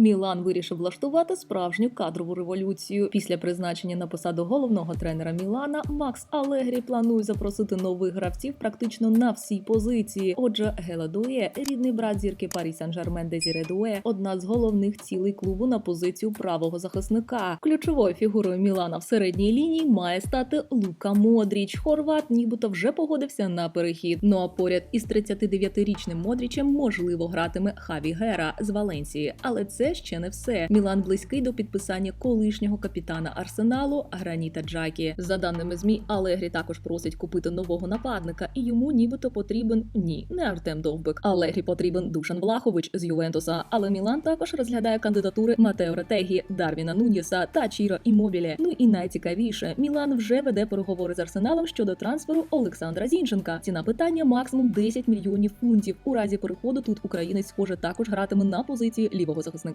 Мілан вирішив влаштувати справжню кадрову революцію. Після призначення на посаду головного тренера Мілана Макс Алегрі планує запросити нових гравців практично на всі позиції. Отже, Гела Дує, рідний брат зірки Парі Сен-Жермен Дезіре Дуе, одна з головних цілей клубу на позицію правого захисника. Ключовою фігурою Мілана в середній лінії має стати Лука Модріч. Хорват нібито вже погодився на перехід. Ну а поряд із 39-річним Модрічем можливо гратиме Хаві Гера з Валенсії, але ще не все. Мілан близький до підписання колишнього капітана Арсеналу Граніта Джакі. За даними змі, Алегрі також просить купити нового нападника, і йому нібито потрібен ні, не Артем Довбик. Алегрі потрібен Душан Влахович з Ювентуса. Але Мілан також розглядає кандидатури Матео Ретегі, Дарвіна Нуньєса та Чіро Імобілі. Ну і найцікавіше, Мілан вже веде переговори з Арсеналом щодо трансферу Олександра Зінченка. Ціна питання максимум 10 мільйонів фунтів. У разі переходу тут українець схоже також гратиме на позиції лівого захисника.